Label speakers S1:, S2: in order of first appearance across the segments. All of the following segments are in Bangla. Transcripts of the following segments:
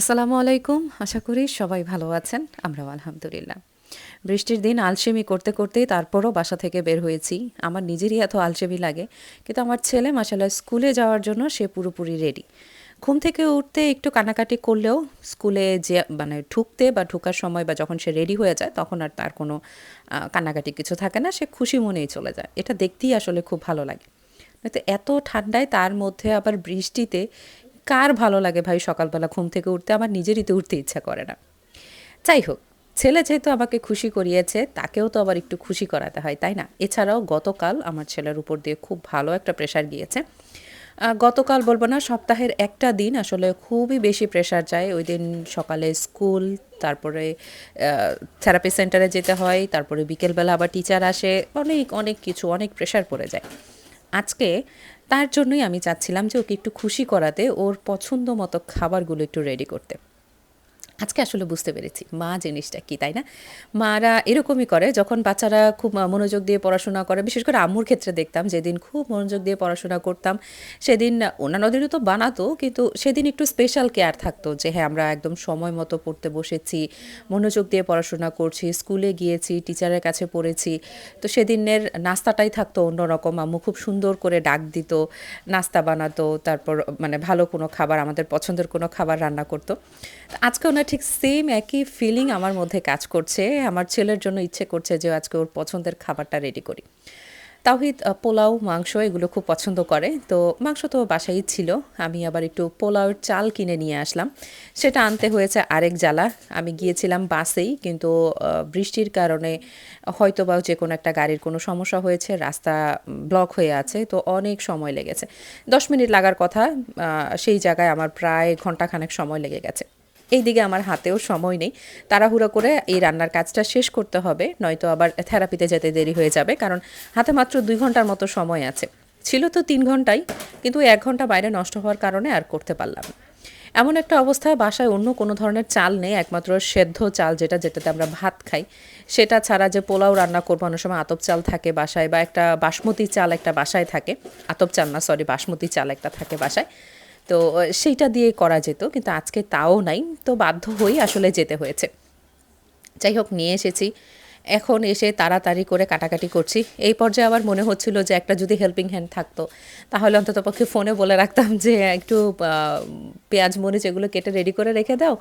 S1: আসসালামু আলাইকুম। আশা করি সবাই ভালো আছেন আমরাও আলহামদুলিল্লাহ। বৃষ্টির দিন আলসেমি করতে করতেই তারপরও বাসা থেকে বের হয়েছি। আমার নিজেরই এত আলসেমি লাগে কিন্তু আমার ছেলে মাসাল্লাহ স্কুলে যাওয়ার জন্য সে পুরোপুরি রেডি ঘুম থেকে উঠতে একটু কানাকাটি করলেও স্কুলে যে মানে ঢুকতে বা ঢুকার সময় বা যখন সে রেডি হয়ে যায় তখন আর তার কোনো আহ, কান্নাকাটি কিছু থাকে না সে খুশি মনেই চলে যায়। এটা দেখতেই আসলে খুব ভালো লাগে। নয়তো এত ঠান্ডায় তার মধ্যে আবার বৃষ্টিতে কার ভালো লাগে ভাই সকালবেলা ঘুম থেকে উঠতে? আমার নিজেরই তো উঠতে ইচ্ছা করে না। যাই হোক, ছেলে যেহেতু আমাকে খুশি করিয়েছে, তাকেও তো আবার একটু খুশি করাতে হয়, তাই না? এছাড়াও গতকাল আমার ছেলের উপর দিয়ে খুব ভালো একটা প্রেশার গিয়েছে। গতকাল বলব না, সপ্তাহের একটা দিন আসলে খুবই বেশি প্রেশার যায়। ওই দিন সকালে স্কুল, তারপরে থেরাপি সেন্টারে যেতে হয়, তারপরে বিকেলবেলা আবার টিচার আসে, অনেক অনেক কিছু, অনেক প্রেশার পড়ে যায়। আজকে তার জন্যই আমি চাচ্ছিলাম যে ওকে একটু খুশি করাতে, ওর পছন্দ মতো খাবারগুলো একটু রেডি করতে। আজকে আসলে বুঝতে পেরেছি, মা জিনিসটা কি, তাই না? মারা এরকমই করে, যখন বাচ্চারা খুব মনোযোগ দিয়ে পড়াশোনা করে, বিশেষ করে আম্মুর ক্ষেত্রে দেখতাম, যেদিন খুব মনোযোগ দিয়ে পড়াশোনা করতাম, সেদিন অন্যান্য দিনও তো বানাতো, কিন্তু সেদিন একটু স্পেশাল কেয়ার থাকতো, যে হ্যাঁ আমরা একদম সময় মতো পড়তে বসেছি, মনোযোগ দিয়ে পড়াশোনা করছি স্কুলে গিয়েছি টিচারের কাছে পড়েছি, তো সেদিনের নাস্তাটাই থাকতো অন্যরকম, আম্মু খুব সুন্দর করে ডাক দিত, নাস্তা বানাতো, তারপর মানে ভালো কোনো খাবার, আমাদের পছন্দের কোনো খাবার রান্না করতো। আজকে ওনার ঠিক সেম একই ফিলিং আমার মধ্যে কাজ করছে। আমার ছেলের জন্য ইচ্ছে করছে যে আজকে ওর পছন্দের খাবারটা রেডি করি। তাওহিদ পোলাও, মাংস এগুলো খুব পছন্দ করে। তো মাংস তো বাসায় ছিল। আমি আবার একটু পোলাওয়ের চাল কিনে নিয়ে আসলাম। সেটা আনতে হয়েছে আরেক জ্বালা। আমি গিয়েছিলাম বাসেই, কিন্তু বৃষ্টির কারণে হয়তো বা যে কোনো একটা গাড়ির কোনো সমস্যা হয়েছে, রাস্তা ব্লক হয়ে আছে, তো অনেক সময় লেগেছে। দশ মিনিট লাগার কথা সেই জায়গায় আমার প্রায় ঘন্টাখানেক সময় লেগে গেছে। এইদিকে আমার হাতেও সময় নেই। তাড়াহুড়ো করে এই রান্নার কাজটা শেষ করতে হবে, নয়তো আবার থেরাপিতে যেতে দেরি হয়ে যাবে, কারণ হাতে মাত্র দুই ঘণ্টার মতো সময় আছে। ছিল তো তিন ঘন্টাই, কিন্তু এক ঘণ্টা বাইরে নষ্ট হওয়ার কারণে আর করতে পারলাম। এমন একটা অবস্থায় বাসায় অন্য কোনো ধরনের চাল নেই, একমাত্র সেদ্ধ চাল যেটা যেটাতে আমরা ভাত খাই। সেটা ছাড়া যে পোলাও রান্না করব, অনেক সময় আতপ চাল থাকে বাসায়, বা একটা বাসমতি চাল একটা বাসায় থাকে। আতপ চাল না সরি বাসমতি চাল একটা থাকে বাসায়। তো সেইটা দিয়ে করা যেত, কিন্তু আজকে তাও নাই, তো বাধ্য হয়েই আসলে যেতে হয়েছে। যাই হোক, নিয়ে এসেছি। এখন এসে তাড়াতাড়ি করে কাটাকাটি করছি। এই পর্যায়ে আবার মনে হচ্ছিল যে একটা যদি হেল্পিং হ্যান্ড থাকতো, তাহলে অন্তত পক্ষে ফোনে বলে রাখতাম যে, একটু পেঁয়াজ, মরিচ এগুলো কেটে রেডি করে রেখে দাও,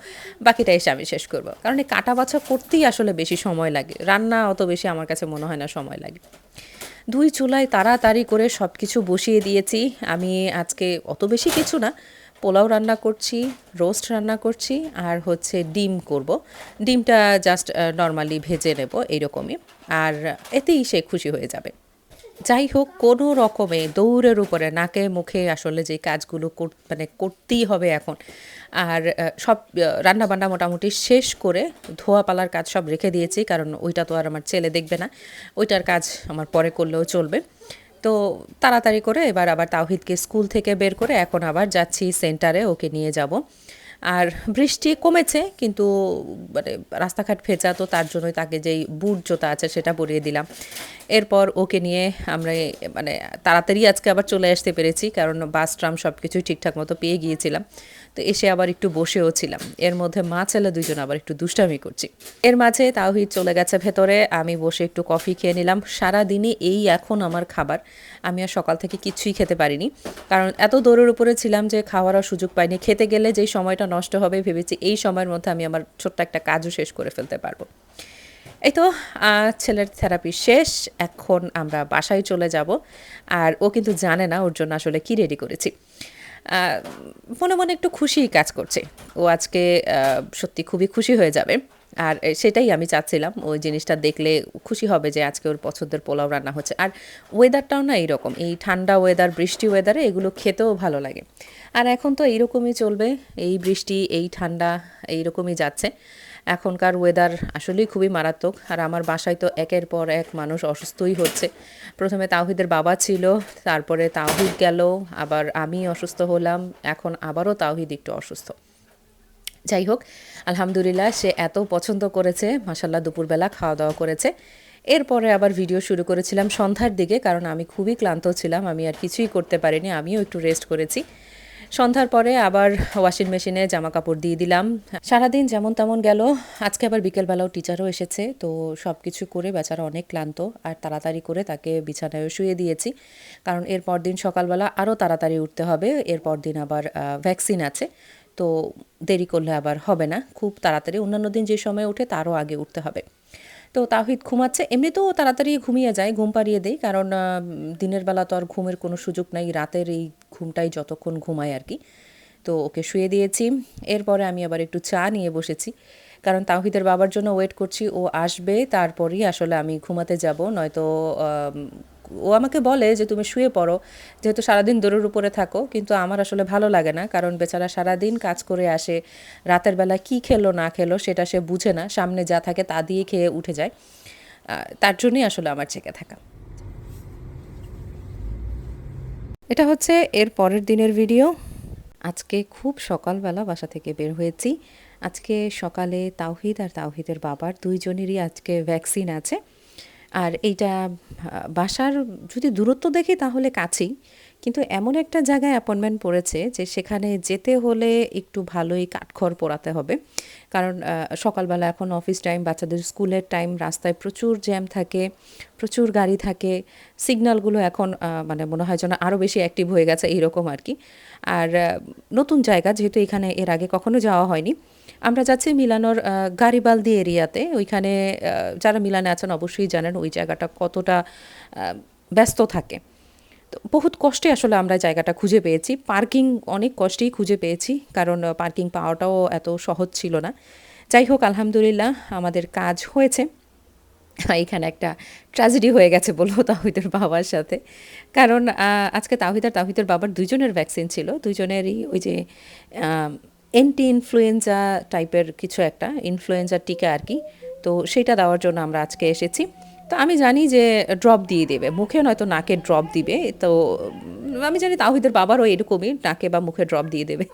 S1: বাকিটা এসে আমি শেষ করব। কারণ এই কাটা বাছা করতেই আসলে বেশি সময় লাগে। রান্না অত বেশি আমার কাছে মনে হয় না সময় লাগে। দুই চুলায় তাড়াতাড়ি করে সব কিছু বসিয়ে দিয়েছি। আমি আজকে অত বেশি কিছু না। পোলাও রান্না করছি, রোস্ট রান্না করছি, আর হচ্ছে ডিম করব। ডিমটা জাস্ট নর্মালি ভেজে নেব, এইরকমই। আর এতেই সে খুশি হয়ে যাবে। যাই হোক, কোনো রকমে দৌড়ের উপরে, নাকে, মুখে আসলে যে কাজগুলো মানে করতেই হবে এখন। আর সব রান্না বান্না মোটামুটি শেষ করে ধোয়া পালার কাজ সব রেখে দিয়েছি, কারণ ওইটা তো আর আমার ছেলে দেখবে না। ওইটার কাজ আমার পরে করলেও চলবে। তো তাড়াতাড়ি করে এবার আবার তাওহিদকে স্কুল থেকে বের করে এখন আবার যাচ্ছি সেন্টারে, ওকে নিয়ে যাব। আর বৃষ্টি কমেছে, কিন্তু মানে রাস্তাঘাট ভেজা, তো তার জন্যই তাকে যেই বুট জোতা আছে সেটা পরিয়ে দিলাম। এরপর ওকে নিয়ে আমরা মানে তাড়াতাড়ি আজকে আবার চলে আসতে পেরেছি, কারণ বাস, ট্রাম সব কিছুই ঠিকঠাক মতো পেয়ে গিয়েছিলাম। তো এসে আবার একটু বসেও ছিলাম। এর মধ্যে মা ছেলে দুজন আবার একটু দুষ্টামি করছি। এর মাঝে তাওহিদ চলে গেছে ভেতরে, আমি বসে একটু কফি খেয়ে নিলাম। সারা দিনে এই এখন আমার খাবার। আমি আর সকাল থেকে কিছুই খেতে পারিনি। কারণ এত দৌড়ের উপরে ছিলাম যে খাওয়ারও সুযোগ পাইনি। খেতে গেলে যেই সময়টা নষ্ট হবে ভেবেছি এই সময়ের মধ্যে আমি আমার ছোট্ট একটা কাজও শেষ করে ফেলতে পারব। এই তো ছেলের থেরাপি শেষ। এখন আমরা বাসায় চলে যাব। আর ও কিন্তু জানে না ওর জন্য আসলে কি রেডি করেছি। মনে মনে একটু খুশি কাজ করছে। ও আজকে সত্যি খুবই খুশি হয়ে যাবে। আর সেটাই আমি চাচ্ছিলাম, ওই জিনিসটা দেখলে খুশি হবে যে আজকে ওর পছন্দের পোলাও রান্না হচ্ছে। আর ওয়েদারটাও না এইরকম এই ঠান্ডা ওয়েদার বৃষ্টি ওয়েদারে এগুলো খেতেও ভালো লাগে। আর এখন তো এইরকমই চলবে, এই বৃষ্টি, এই ঠান্ডা, এইরকমই যাচ্ছে। এখনকার ওয়েদার আসলেই খুবই মারাত্মক, আর আমার বাসায় তো একের পর এক মানুষ অসুস্থই হচ্ছে। প্রথমে তাওহিদের বাবা ছিল, তারপরে তাওহিদ গেল, আবার আমি অসুস্থ হলাম, এখন আবারও তাওহিদ একটু অসুস্থ। যাই হোক, আলহামদুলিল্লাহ সে এত পছন্দ করেছে মাসাল্লাহ দুপুরবেলা খাওয়া দাওয়া করেছে। এরপরে আবার ভিডিও শুরু করেছিলাম সন্ধ্যার দিকে, কারণ আমি খুবই ক্লান্ত ছিলাম, আমি আর কিছুই করতে পারিনি, আমিও একটু রেস্ট করেছি। সন্ধ্যার পরে আবার ওয়াশিং মেশিনে জামা কাপড় দিয়ে দিলাম। সারাদিন যেমন তেমন গেল, আজকে আবার বিকেলবেলাও টিচারও এসেছে, তো সব কিছু করে বেচারা অনেক ক্লান্ত, আর তাড়াতাড়ি করে তাকে বিছানায় শুয়ে দিয়েছি। কারণ এরপর দিন সকালবেলা আরও তাড়াতাড়ি উঠতে হবে এরপর দিন আবার ভ্যাকসিন আছে। তো দেরি করলে আবার হবে না। খুব তাড়াতাড়ি অন্যান্য দিন যে সময় ওঠে তারও আগে উঠতে হবে। তো তাহিদ ঘুমাচ্ছে। এমনিতেও তাড়াতাড়ি ঘুমিয়ে যায়, ঘুম পাড়িয়ে দেয়। কারণ দিনের বেলা তো আর ঘুমের কোনো সুযোগ নাই। রাতের এই ঘুমটাই যতক্ষণ ঘুমায় আর কি। তো ওকে শুয়ে দিয়েছি। এরপরে আমি আবার একটু চা নিয়ে বসেছি। কারণ তাহিদের বাবার জন্য ওয়েট করছি। ও আসবে, তারপরেই আসলে আমি ঘুমাতে যাব। নয়তো ও আমাকে বলে যে, তুমি শুয়ে পড়ো। যেহেতু সারাদিন দৌড়ের উপরে থাকো, কিন্তু আমার আসলে ভালো লাগে না। কারণ বেচারা সারাদিন কাজ করে আসে, রাতের বেলা কি খেলো, না খেলো, সেটা সে বুঝে না। সামনে যা থাকে তা দিয়ে খেয়ে উঠে যায়। তার জন্যই আসলে আমার জেগে থাকা। এটা হচ্ছে এর পরের দিনের ভিডিও। আজকে খুব সকালবেলা বাসা থেকে বের হয়েছি। আজকে সকালে তাওহিদ আর তাওহিদের বাবার দুইজনেরই আজকে ভ্যাকসিন আছে। আর এইটা বাসার যদি দূরত্ব দেখি তাহলে কাছেই। কিন্তু এমন একটা জায়গায় অ্যাপয়েন্টমেন্ট পড়েছে যে সেখানে যেতে হলে একটু ভালোই কাঠখড় পোড়াতে হবে। কারণ সকালবেলা এখন অফিস টাইম বাচ্চাদের স্কুলের টাইম রাস্তায় প্রচুর জ্যাম থাকে প্রচুর গাড়ি থাকে সিগন্যালগুলো এখন মানে মনে হয় যেন আরও বেশি অ্যাক্টিভ হয়ে গেছে এইরকম আর কি। আর নতুন জায়গা যেহেতু এখানে এর আগে কখনো যাওয়া হয়নি আমরা যাচ্ছি মিলানোর আহ, গারিবালদি এরিয়াতে। ওইখানে যারা মিলানে আছেন অবশ্যই জানেন ওই জায়গাটা কতটা ব্যস্ত থাকে। বহুত কষ্টে আসলে আমরা জায়গাটা খুঁজে পেয়েছি। পার্কিং অনেক কষ্টেই খুঁজে পেয়েছি, কারণ পার্কিং পাওয়াটাও এত সহজ ছিল না। যাই হোক, আলহামদুলিল্লাহ, আমাদের কাজ হয়েছে। এখানে একটা ট্র্যাজেডি হয়ে গেছে বলব তাহিদের বাবার সাথে। কারণ আজকে তাহিদ আর তাহিদের বাবার দুজনের ভ্যাকসিন ছিল। দুজনেরই ওই যে এন্টি ইনফ্লুয়েঞ্জা টাইপের কিছু একটা ইনফ্লুয়েঞ্জার টিকা আর কি। তো সেটা দেওয়ার জন্য আমরা আজকে এসেছি। তো আমি জানি যে ড্রপ দিয়ে দেবে। মুখে নয়তো নাকে ড্রপ দিবে। তো আমি জানি তাহিদের বাবারও এরকমই নাকে বা মুখে ড্রপ দিয়ে দেবে।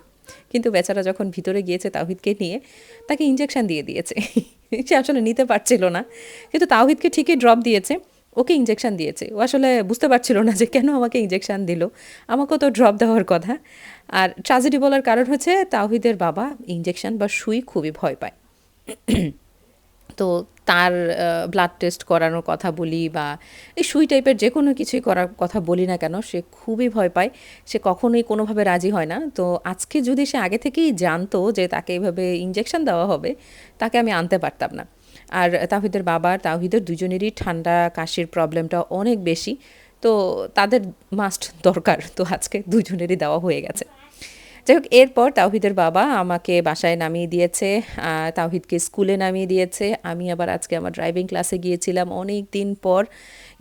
S1: কিন্তু বেচারা যখন ভিতরে গিয়েছে তাহিদকে নিয়ে, তাকে ইঞ্জেকশন দিয়ে দিয়েছে। সে আসলে নিতে পারছিল না। কিন্তু তাহিদকে ঠিকই ড্রপ দিয়েছে। ওকে ইঞ্জেকশন দিয়েছে। ও আসলে বুঝতে পারছিল না যে কেন আমাকে ইঞ্জেকশন দিল। আমাকেও তো ড্রপ দেওয়ার কথা। আর ট্রাজেডি বলার কারণ হচ্ছে তাহিদের বাবা ইঞ্জেকশন বা সুই খুবই ভয় পায়। তো তার ব্লাড টেস্ট করানোর কথা বলি বা এই সুই টাইপের যে কোনো কিছুই করার কথা বলি না কেন, সে খুবই ভয় পায়। সে কখনোই কোনোভাবে রাজি হয় না। তো আজকে যদি সে আগে থেকেই জানতো যে তাকে এইভাবে ইঞ্জেকশন দেওয়া হবে, তাকে আমি আনতে পারতাম না। আর তাহিদের বাবার, তাহিদের দুজনেরই ঠান্ডা কাশির প্রবলেমটা অনেক বেশি। তো তাদের মাস্ট দরকার। তো আজকে দুজনেরই দেওয়া হয়ে গেছে। যাই হোক, এরপর তাওহিদের বাবা আমাকে বাসায় নামিয়ে দিয়েছে তাওহিদকে স্কুলে নামিয়ে দিয়েছে। আমি আবার আজকে আমার ড্রাইভিং ক্লাসে গিয়েছিলাম। অনেক দিন পর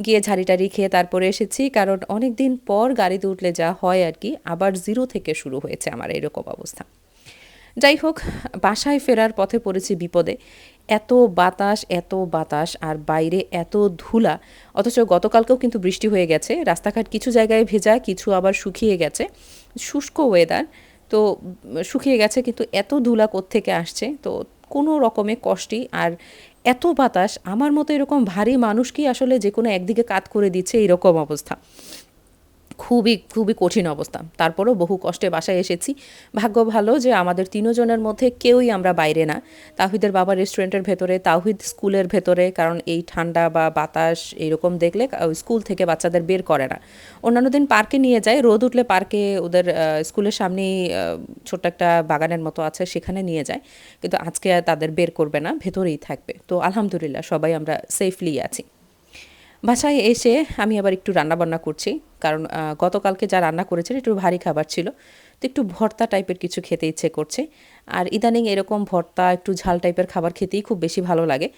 S1: গিয়ে ঝাড়ি টাড়ি খেয়ে তারপরে এসেছি, কারণ অনেক দিন পর গাড়িতে উঠলে যা হয় আর কি, আবার জিরো থেকে শুরু হয়েছে আমার এরকম অবস্থা। যাই হোক, বাসায় ফেরার পথে পড়েছি বিপদে। এত বাতাস এত বাতাস, আর বাইরে এত ধুলা, অথচ গতকালকেও কিন্তু বৃষ্টি হয়ে গেছে। রাস্তাঘাট কিছু জায়গায় ভেজা, কিছু আবার শুকিয়ে গেছে। শুষ্ক ওয়েদার তো শুকিয়ে গেছে, কিন্তু এত ধুলা থেকে আসছে? তো কোনো রকমে কষ্টই। আর এত বাতাস, আমার মতো এরকম ভারী মানুষকেই আসলে যে কোনো একদিকে কাত করে দিচ্ছে এরকম অবস্থা। খুবই খুবই কঠিন অবস্থা। তারপরও বহু কষ্টে বাসায় এসেছি। ভাগ্য ভালো যে আমাদের তিনজনের মধ্যে কেউই আমরা বাইরে না। তাহিদের বাবা রেস্টুরেন্টের ভেতরে, তাহিদ স্কুলের ভেতরে, কারণ এই ঠান্ডা বা বাতাস এরকম দেখলে স্কুল থেকে বাচ্চাদের বের করে না। অন্যান্য দিন পার্কে নিয়ে যায় রোদ উঠলে পার্কে ওদের স্কুলের সামনেই ছোট্ট একটা বাগানের মতো আছে, সেখানে নিয়ে যায় কিন্তু আজকে তাদের বের করবে না, ভেতরেই থাকবে। তো আলহামদুলিল্লাহ সবাই আমরা সেফলি আছি। বাসায় এসে আমি আবার একটু রান্নাবান্না করছি। কারণ গতকালকে যা রান্না করেছিল একটু ভারী খাবার ছিল। তো একটু ভর্তা টাইপের কিছু খেতে ইচ্ছে করছে। আর ইদানিং এরকম ভর্তা, একটু ঝাল টাইপের খাবার খেতেই খুব বেশি ভালো লাগে।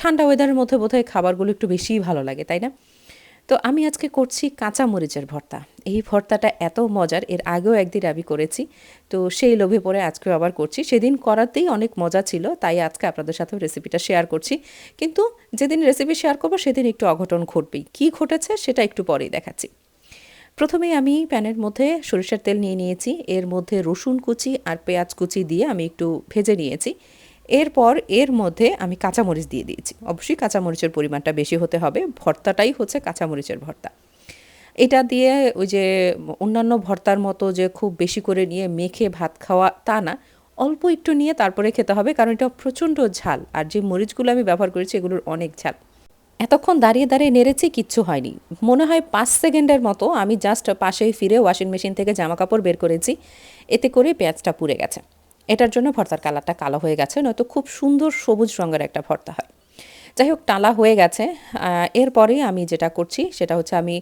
S1: ঠান্ডা ওয়েদারের মধ্যে বোধহয় খাবারগুলো একটু বেশিই ভালো লাগে, তাই না? তো আমি আজকে করছি কাঁচা মরিচের ভর্তা। এই ভর্তাটা এত মজার, এর আগেও একদিন আমি করেছি। তো সেই লোভে পরে আজকেও আবার করছি। সেদিন করাতেই অনেক মজা ছিল, তাই আজকে আপনাদের সাথেও রেসিপিটা শেয়ার করছি। কিন্তু যেদিন রেসিপি শেয়ার করব, সেদিন একটু অঘটন ঘটবেই। কী ঘটেছে সেটা একটু পরেই দেখাচ্ছি। প্রথমেই আমি প্যানের মধ্যে সরিষার তেল নিয়ে নিয়েছি। এর মধ্যে রসুন কুচি আর পেঁয়াজ কুচি দিয়ে আমি একটু ভেজে নিয়েছি। এরপর এর মধ্যে আমি কাঁচামরিচ দিয়ে দিয়েছি। অবশ্যই কাঁচামরিচের পরিমাণটা বেশি হতে হবে, ভর্তাটাই হচ্ছে কাঁচামরিচের ভর্তা। এটা দিয়ে ওই যে অন্যান্য ভর্তার মতো যে খুব বেশি করে নিয়ে মেখে ভাত খাওয়া তা না, অল্প একটু নিয়ে তারপরে খেতে হবে, কারণ এটা প্রচণ্ড ঝাল। আর যে মরিচগুলো আমি ব্যবহার করেছি এগুলোর অনেক ঝাল। এতক্ষণ দাঁড়িয়ে দাঁড়িয়ে নেড়েছি, কিচ্ছু হয়নি। মনে হয় পাঁচ সেকেন্ডের মতো আমি জাস্ট পাশেই ফিরে ওয়াশিং মেশিন থেকে জামা কাপড় বের করেছি, এতে করে পেঁয়াজটা পুড়ে গেছে। এটার জন্য ভর্তার কালারটা কালো হয়ে গেছে, নয়তো খুব সুন্দর সবুজ রঙের একটা ভর্তা হয়। যাই হোক টালা হয়ে গেছে। এরপরে আমি যেটা করছি, সেটা হচ্ছে আমি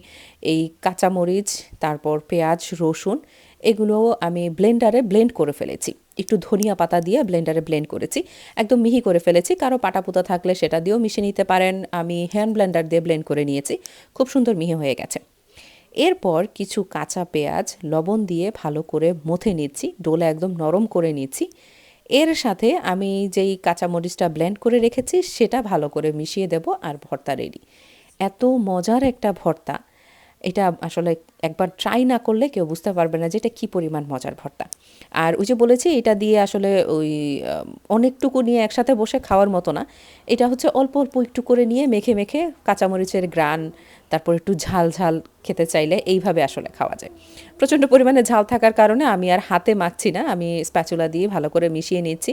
S1: এই কাঁচামরিচ, তারপর পেঁয়াজ, রসুন, এগুলো আমি ব্লেন্ডারে ব্লেন্ড করে ফেলেছি। একটু ধনিয়া পাতা দিয়ে ব্লেন্ডারে ব্লেন্ড করেছি। একদম মিহি করে ফেলেছি। কারও পাটাপুতা থাকলে সেটা দিয়েও মিশিয়ে নিতে পারেন। আমি হ্যান্ড ব্লেন্ডার দিয়ে ব্লেন্ড করে নিয়েছি। খুব সুন্দর মিহি হয়ে গেছে। এরপর কিছু কাঁচা পেঁয়াজ, লবণ দিয়ে ভালো করে মথে নিচ্ছি, ডোলা একদম নরম করে নিচ্ছি। এর সাথে আমি যেই কাঁচামরিচটা ব্লেন্ড করে রেখেছি, সেটা ভালো করে মিশিয়ে দেব আর ভর্তা রেডি এত মজার একটা ভর্তা। এটা আসলে একবার ট্রাই না করলে কেউ বুঝতে পারবে না যে এটা কী পরিমাণ মজার ভর্তা। আর ওই যে বলেছি, এটা দিয়ে আসলে ওই অনেকটুকু নিয়ে একসাথে বসে খাওয়ার মতো না। এটা হচ্ছে অল্প অল্প একটু করে নিয়ে মেখে মেখে কাঁচামরিচের গ্রান, তারপর একটু ঝাল ঝাল খেতে চাইলে এইভাবে আসলে খাওয়া যায়। প্রচণ্ড পরিমাণে ঝাল থাকার কারণে আমি আর হাতে মাখছি না, আমি স্প্যাচুলা দিয়ে ভালো করে মিশিয়ে নিচ্ছি।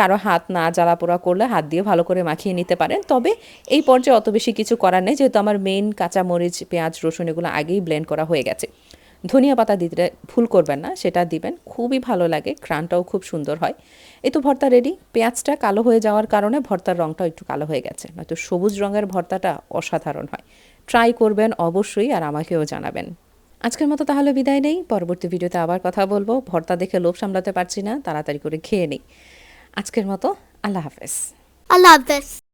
S1: কারও হাত না জ্বালা পোড়া করলে হাত দিয়ে ভালো করে মাখিয়ে নিতে পারেন। তবে এই পর্যায়ে অত বেশি কিছু করার নেই, যেহেতু আমার মেইন কাঁচামরিচ, পেঁয়াজ, রসুন এগুলো আগেই ব্লেন্ড করা হয়ে গেছে। ধনিয়া পাতা দিতে ভুল করবেন না, সেটা দিবেন। খুবই ভালো লাগে, ঘ্রাণটাও খুব সুন্দর হয়। এই তো ভর্তা রেডি পেঁয়াজটা কালো হয়ে যাওয়ার কারণে ভর্তার রঙটাও একটু কালো হয়ে গেছে, নয়তো সবুজ রঙের ভর্তাটা অসাধারণ হয়। ট্রাই করবেন অবশ্যই আর আমাকেও জানাবেন। আজকের মতো তাহলে বিদায় নেই, পরবর্তী ভিডিওতে আবার কথা বলব। ভর্তা দেখে লোভ সামলাতে পারছি না, তাড়াতাড়ি করে খেয়ে নেই। আজকের মতো আল্লাহ হাফেজ।
S2: আল্লাহ this.